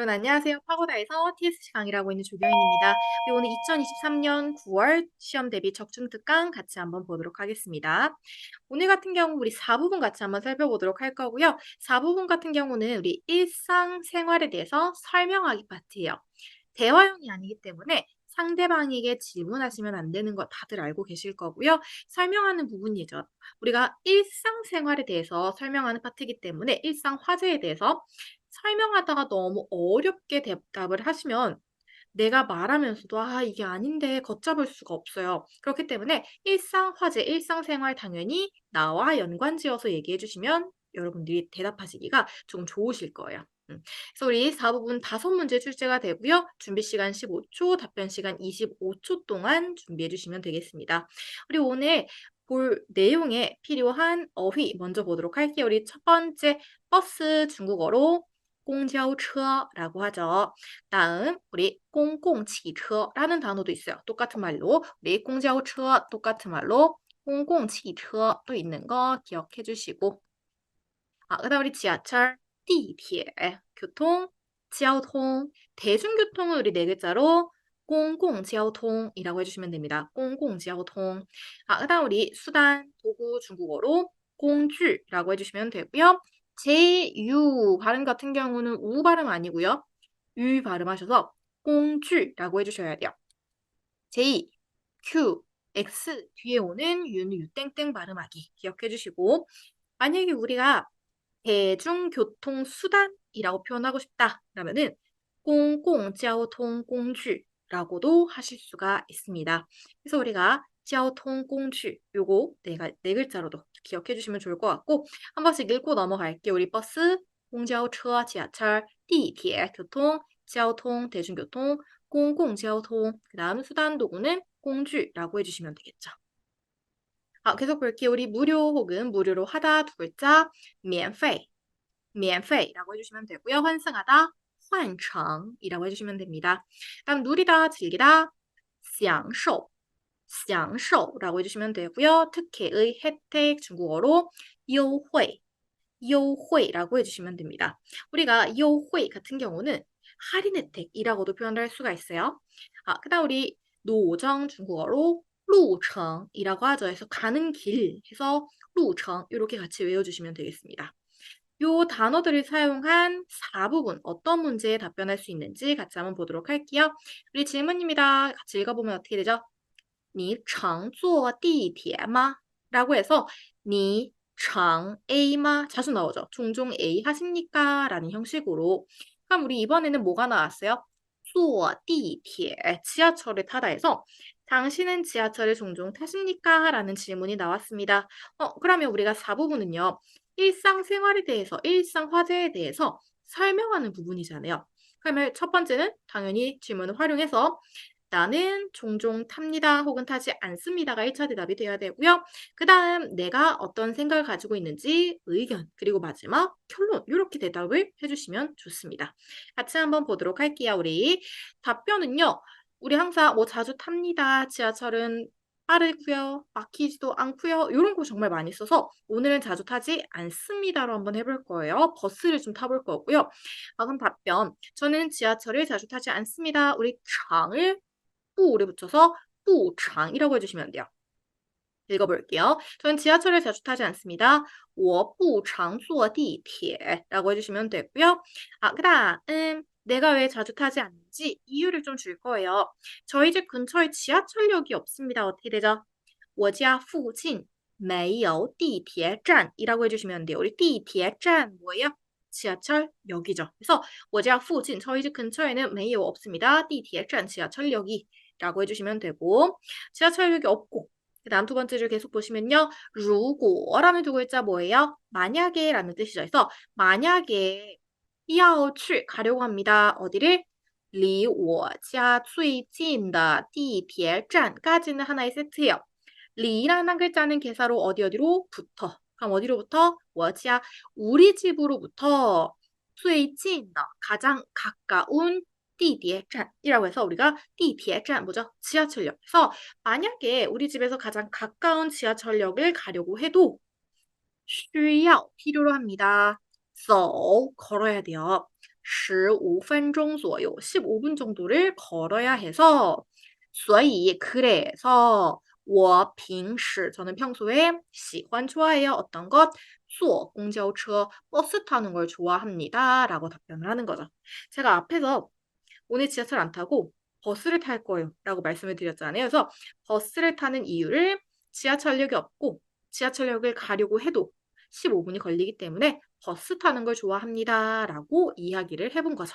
여러분 안녕하세요. 파고다에서 TSC 강의라고 있는 조경인입니다. 우리 오늘 2023년 9월 시험 대비 적중 특강 같이 한번 보도록 하겠습니다. 오늘 같은 경우 우리 4부분 같이 한번 살펴보도록 할 거고요. 4부분 같은 경우는 우리 일상생활에 대해서 설명하기 파트예요. 대화형이 아니기 때문에 상대방에게 질문하시면 안 되는 거 다들 알고 계실 거고요. 설명하는 부분이죠. 우리가 일상생활에 대해서 설명하는 파트이기 때문에 일상 화제에 대해서 설명하다가 너무 어렵게 대답을 하시면 내가 말하면서도 아 이게 아닌데 걷잡을 수가 없어요. 그렇기 때문에 일상 화제, 일상생활 당연히 나와 연관지어서 얘기해 주시면 여러분들이 대답하시기가 좀 좋으실 거예요. 음. 그래서 우리 4부분 다섯 문제 출제가 되고요. 준비 시간 15초, 답변 시간 25초 동안 준비해 주시면 되겠습니다. 우리 오늘 볼 내용에 필요한 어휘 먼저 보도록 할게요. 우리 첫 번째 버스 중국어로 公交车라고 하죠. 다음 우리 公共汽车라는 단어도 있어요. 똑같은 말로 우리 公交车 똑같은 말로 公共汽车도 있는 거 기억해 주시고 아, 그다음 우리 지하철, 地铁, 교통, 交通, 대중교통을 우리 네 글자로 公共交通이라고 해주시면 됩니다. 公共交通. 아, 그다음 우리 수단, 도구 중국어로 工具라고 해주시면 되고요. 제유 발음 같은 경우는 우 발음 아니고요. 유 발음하셔서 공주라고 해주셔야 돼요. J, Q, X 뒤에 오는 유는 유땡땡 발음하기 기억해 주시고 만약에 우리가 대중교통 수단이라고 표현하고 싶다 그러면은 공공交通 工具라고도 하실 수가 있습니다. 그래서 우리가 交通工具 요거 네, 네 글자로도 기억해 주시면 좋을 것 같고 한 번씩 읽고 넘어갈게요. 우리 버스, 공交车, 지하철, 地铁, 교통, 交通, 대중교통, 공공交通, 그 다음 수단 도구는 工具라고 해주시면 되겠죠. 아, 계속 볼게요. 우리 무료 혹은 무료로 하다 두 글자 免费, 免费라고 해주시면 되고요. 환승하다, 换乘이라고 해주시면 됩니다. 다음 누리다, 즐기다, 享受, 享受라고 해주시면 되고요. 특혜의 혜택 중국어로 优惠, 优惠라고 해주시면 됩니다. 우리가 优惠 같은 경우는 할인 혜택이라고도 표현할 수가 있어요. 아, 그다음 우리 노정 중국어로 路程이라고 하죠. 해서 가는 길 해서 路程 이렇게 같이 외워주시면 되겠습니다. 요 단어들을 사용한 4부분 어떤 문제에 답변할 수 있는지 같이 한번 보도록 할게요. 우리 질문입니다. 같이 읽어보면 어떻게 되죠? 你乘坐地铁吗? 라고 해서 你乘 A마 자주 나오죠. 종종 A 하십니까? 라는 형식으로 그럼 우리 이번에는 뭐가 나왔어요? 坐地铁 지하철을 타다 해서 당신은 지하철을 종종 타십니까? 라는 질문이 나왔습니다. 어, 그러면 우리가 4부분은요. 일상생활에 대해서, 일상 화제에 대해서 설명하는 부분이잖아요. 그러면 첫 번째는 당연히 질문을 활용해서 나는 종종 탑니다 혹은 타지 않습니다가 1차 대답이 돼야 되고요. 그 다음 내가 어떤 생각을 가지고 있는지 의견 그리고 마지막 결론 이렇게 대답을 해주시면 좋습니다. 같이 한번 보도록 할게요. 우리 답변은요. 우리 항상 뭐 자주 탑니다. 지하철은 빠르고요. 막히지도 않고요. 이런 거 정말 많이 써서 오늘은 자주 타지 않습니다로 한번 해볼 거예요. 버스를 좀 타볼 거고요. 아, 그럼 답변. 저는 지하철을 자주 타지 않습니다. 우리 장을 뿌를 붙여서 뿌장이라고 해주시면 돼요. 읽어볼게요. 저는 지하철을 자주 타지 않습니다. 我不常坐地铁라고 해주시면 되고요. 아, 그 다음 내가 왜 자주 타지 않는지 이유를 좀 줄 거예요. 저희 집 근처에 지하철역이 없습니다. 어떻게 되죠? 我家附近没有地铁站이라고 해주시면 돼요. 우리 地铁站 뭐예요? 지하철역이죠. 그래서 我家附近 저희 집 근처에는 没有 없습니다. 地铁站 지하철역이 라고 해주시면 되고 지하철역이 없고 그 다음 두 번째 줄 계속 보시면요. 如果라는 두 글자 뭐예요? 만약에 라는 뜻이죠. 그래서 만약에 要去 가려고 합니다. 어디를? 离我家最近的地铁站까지는 하나의 세트예요. 리라는 글자는 개사로 어디 어디로? 부터. 그럼 어디로부터? 我家 우리 집으로부터 最近的 가장 가까운 地铁站이라고 해서 우리가 地铁站 뭐죠? 지하철역에서 만약에 우리 집에서 가장 가까운 지하철역을 가려고 해도 需要 필요로 합니다. so 걸어야 돼요. 15分钟左右, 15분 정도를 걸어야 해서 所以 그래서 我平时 저는 평소에 喜欢 좋아해요. 어떤 것? 坐公交车 버스 타는 걸 좋아합니다. 라고 답변을 하는 거죠. 제가 앞에서 오늘 지하철 안 타고 버스를 탈 거예요. 라고 말씀을 드렸잖아요. 그래서 버스를 타는 이유를 지하철역이 없고 지하철역을 가려고 해도 15분이 걸리기 때문에 버스 타는 걸 좋아합니다. 라고 이야기를 해본 거죠.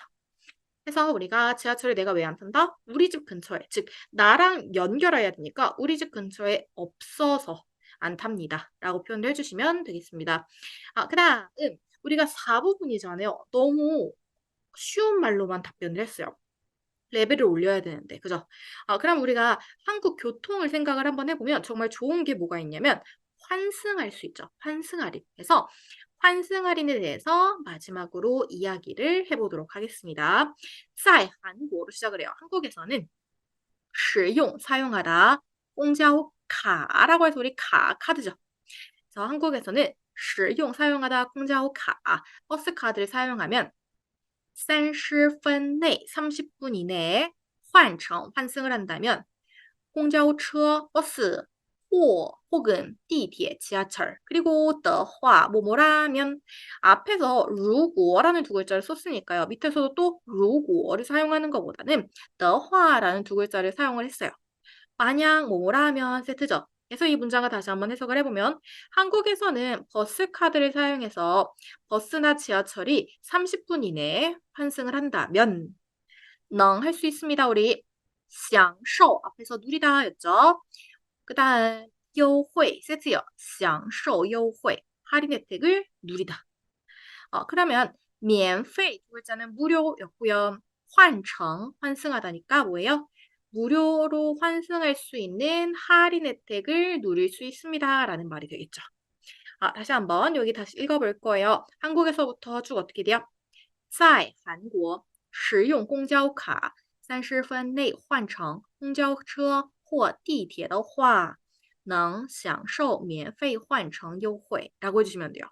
그래서 우리가 지하철을 내가 왜 안 탄다? 우리 집 근처에, 즉 나랑 연결해야 되니까 우리 집 근처에 없어서 안 탑니다. 라고 표현을 해주시면 되겠습니다. 아, 그 다음 우리가 4부분이잖아요. 너무 쉬운 말로만 답변을 했어요. 레벨을 올려야 되는데, 그죠? 아, 그럼 우리가 한국 교통을 생각을 한번 해보면 정말 좋은 게 뭐가 있냐면 환승할 수 있죠. 환승할인. 그래서 환승할인에 대해서 마지막으로 이야기를 해보도록 하겠습니다. 在 한국어로 시작을 해요. 한국에서는 使用 사용하다 공자오카라고 해서 우리 카 카드죠. 그래서 한국에서는 使用 사용하다 공자오카 버스 카드를 사용하면 30분 내 30분 이내에 换乘 환승을 한다면 공자오车 버스 或 혹은 地铁 지하철 그리고 的话 뭐뭐라면 앞에서 如果라는 두 글자를 썼으니까요. 밑에서도 또 如果를 사용하는 것보다는 的话라는 두 글자를 사용을 했어요. 만약 뭐뭐라면 세트죠. 그래서 이 문장을 다시 한번 해석을 해보면 한국에서는 버스 카드를 사용해서 버스나 지하철이 30분 이내에 환승을 한다면 능 할 수 있습니다. 우리 享受 앞에서 누리다 였죠. 그 다음 优惠 세트요. 享受优惠 할인 혜택을 누리다. 어, 그러면 免费 두 글자는 무료였고요. 换乘 환승하다니까 뭐예요? 무료로 환승할 수 있는 할인 혜택을 누릴 수 있습니다. 라는 말이 되겠죠. 아, 다시 한번 여기 다시 읽어볼 거예요. 한국에서부터 쭉 어떻게 돼요? 在韩国使用公交卡30分内换乘公交车 或地铁的话能享受免费换乘优惠 라고 해주시면 돼요.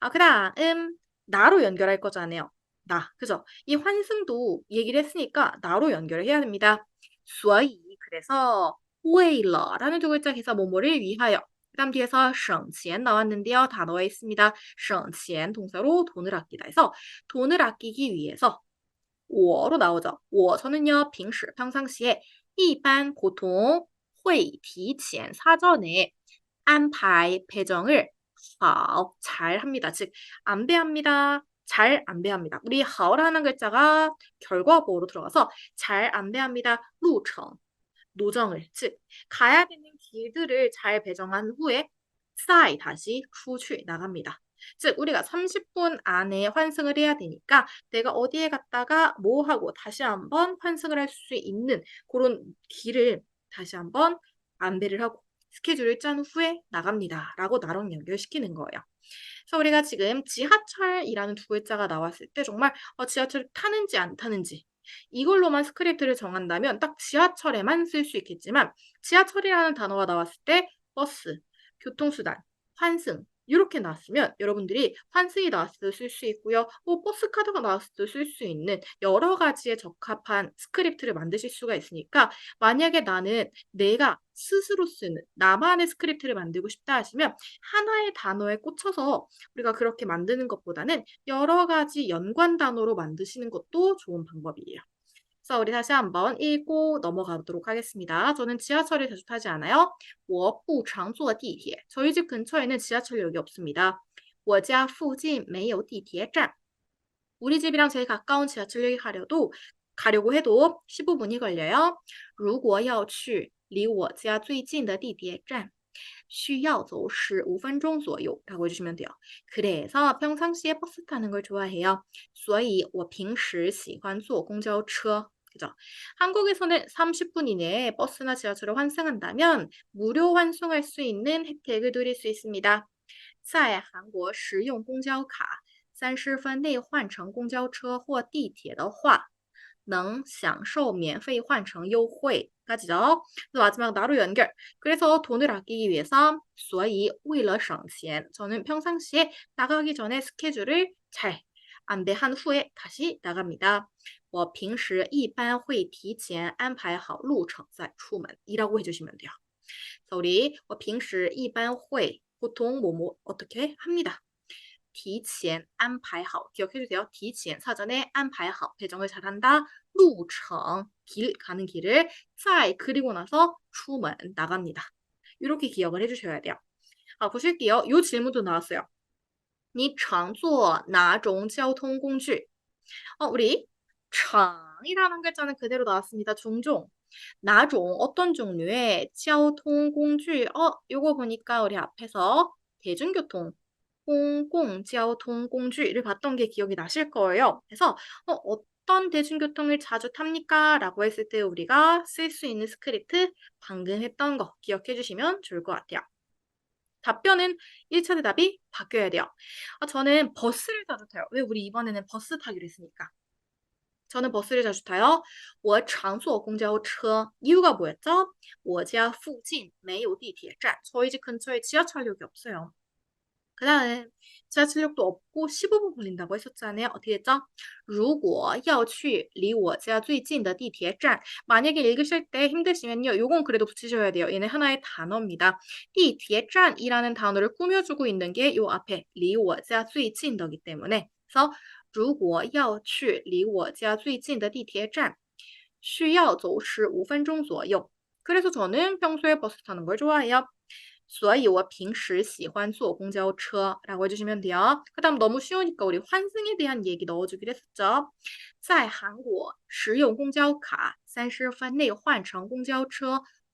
아, 그 다음 나로 연결할 거잖아요. 나, 그죠? 이 환승도 얘기를 했으니까 나로 연결을 해야 됩니다. 所以 그래서 为了라는 두 글자 해서 뭐뭐를 위하여 그 다음 뒤에서 省钱 나왔는데요. 다 나와 있습니다. 省钱 동사로 돈을 아끼다 해서 돈을 아끼기 위해서 我로 나오죠. 我 저는요. 平时 평상시에 一般 보통 会提前 사전에 안排 배정을 好, 잘 합니다. 즉 안배합니다. 잘 안배합니다. 우리 好라는 글자가 결과보로 들어가서 잘 안배합니다. 路程 노정을 즉 가야 되는 길들을 잘 배정한 후에 再 다시 出去 나갑니다. 즉 우리가 30분 안에 환승을 해야 되니까 내가 어디에 갔다가 뭐 하고 다시 한번 환승을 할 수 있는 그런 길을 다시 한번 안배를 하고 스케줄을 짠 후에 나갑니다. 라고 나랑 연결시키는 거예요. 그래서 우리가 지금 지하철이라는 두 글자가 나왔을 때 정말 어, 지하철 타는지 안 타는지 이걸로만 스크립트를 정한다면 딱 지하철에만 쓸 수 있겠지만 지하철이라는 단어가 나왔을 때 버스, 교통수단, 환승 이렇게 나왔으면 여러분들이 환승이 나왔을 때 쓸 수 있고요. 뭐 버스 카드가 나왔을 때 쓸 수 있는 여러 가지에 적합한 스크립트를 만드실 수가 있으니까 만약에 나는 내가 스스로 쓰는 나만의 스크립트를 만들고 싶다 하시면 하나의 단어에 꽂혀서 우리가 그렇게 만드는 것보다는 여러 가지 연관 단어로 만드시는 것도 좋은 방법이에요. 그래서 우리 다시 한번 읽고 넘어가도록 하겠습니다. 저는 지하철을 자주 타지 않아요. 我不常坐地铁. 저희 집 근처에는 지하철역이 없습니다. 我家附近没有地铁站. 우리 집이랑 제일 가까운 지하철역이 가려도 가려고 해도 15분이 걸려요. 如果要去离我家最近的地铁站需要走15分钟左右 라고 해주시면 돼요. 그래서 평상시에 버스 타는 걸 좋아해요. 所以我平时喜欢坐公交车 그죠? 한국에서는 30분 이내에 버스나 지하철을 환승한다면 무료 환승할 수 있는 혜택을 누릴 수 있습니다. 在韩国使用公交卡30分内换乘公交车或地铁的话能享受免费换乘优惠까지죠. 그래서 마지막 나로 연결. 그래서 돈을 아끼기 위해서 所以为了省钱 저는 평상시에 나가기 전에 스케줄을 잘 안배한 후에 다시 나갑니다. 我平时一般会提前安排好路程再出门 이라고 해주시면 돼요. 그래서 우리 我平时一般会 보통 뭐뭐 어떻게 합니다. 提前安排好 기억해주세요. 提前 사전에 安排好 배정을 잘한다. 路程 길 가는 길을 再 그리고 나서 出门 나갑니다. 이렇게 기억을 해주셔야 돼요. 아, 보실게요. 이 질문도 나왔어요. 你常坐哪种交通工具? 어, 우리 常이라는 글자는 그대로 나왔습니다. 종종. 나종 어떤 종류의 交通工具? 어, 요거 보니까 우리 앞에서 대중교통 公共交通工具를 봤던 게 기억이 나실 거예요. 그래서 어, 어떤 대중교통을 자주 탑니까? 라고 했을 때 우리가 쓸 수 있는 스크립트 방금 했던 거 기억해 주시면 좋을 것 같아요. 답변은 1차 대답이 바뀌어야 돼요. 아, 저는 버스를 자주 타요. 왜 우리 이번에는 버스 타기로 했으니까. 저는 버스를 자주 타요. 我常坐公交车. 이유가 뭐였죠? 我家附近没有地铁站. 저희 집 근처에 지하철역이 없어요. 그 다음 지하철역도 없고 15분 걸린다고 했었잖아요. 어떻게 됐죠? 如果要去离我家最近的地铁站 만약에 읽으실 때 힘드시면요. 요건 그래도 붙이셔야 돼요. 얘는 하나의 단어입니다. 地铁站이라는 단어를 꾸며주고 있는 게 요 앞에 离我家最近的기 때문에 그래서 如果要去离我家最近的地铁站需要走时5分钟左右 그래서 저는 평소에 버스 타는 걸 좋아해요. 所以我平时喜欢坐公交车 라고 해주시면 돼요. 그 다음 너무 쉬우니까 우리 환승에 대한 얘기 넣어주기로 했었죠. 在韩国使用公交卡30分内换乘公交车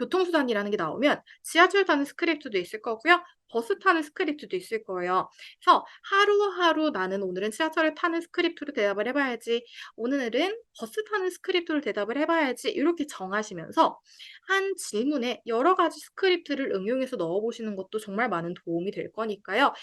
교통수단이라는 게 나오면 지하철 타는 스크립트도 있을 거고요. 버스 타는 스크립트도 있을 거예요. 그래서 하루하루 나는 오늘은 지하철을 타는 스크립트로 대답을 해봐야지. 오늘은 버스 타는 스크립트로 대답을 해봐야지. 이렇게 정하시면서 한 질문에 여러 가지 스크립트를 응용해서 넣어보시는 것도 정말 많은 도움이 될 거니까요.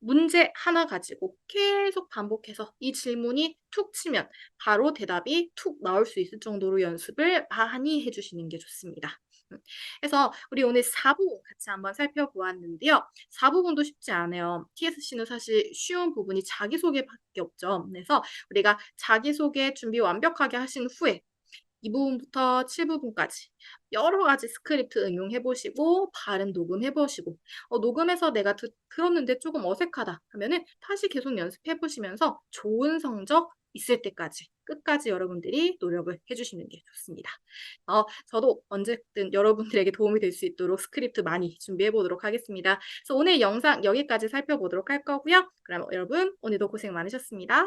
문제 하나 가지고 계속 반복해서 이 질문이 툭 치면 바로 대답이 툭 나올 수 있을 정도로 연습을 많이 해주시는 게 좋습니다. 음, 그래서 우리 오늘 4부분 같이 한번 살펴보았는데요. 4부분도 쉽지 않아요. TSC는 사실 쉬운 부분이 자기소개밖에 없죠. 그래서 우리가 자기소개 준비 완벽하게 하신 후에 이 부분부터 7부분까지 여러 가지 스크립트 응용해 보시고 발음 녹음해 보시고 어, 녹음해서 내가 듣, 들었는데 조금 어색하다 하면은 다시 계속 연습해 보시면서 좋은 성적 있을 때까지 끝까지 여러분들이 노력을 해주시는 게 좋습니다. 어, 저도 언제든 여러분들에게 도움이 될 수 있도록 스크립트 많이 준비해 보도록 하겠습니다. 그래서 오늘 영상 여기까지 살펴보도록 할 거고요. 그럼 여러분 오늘도 고생 많으셨습니다.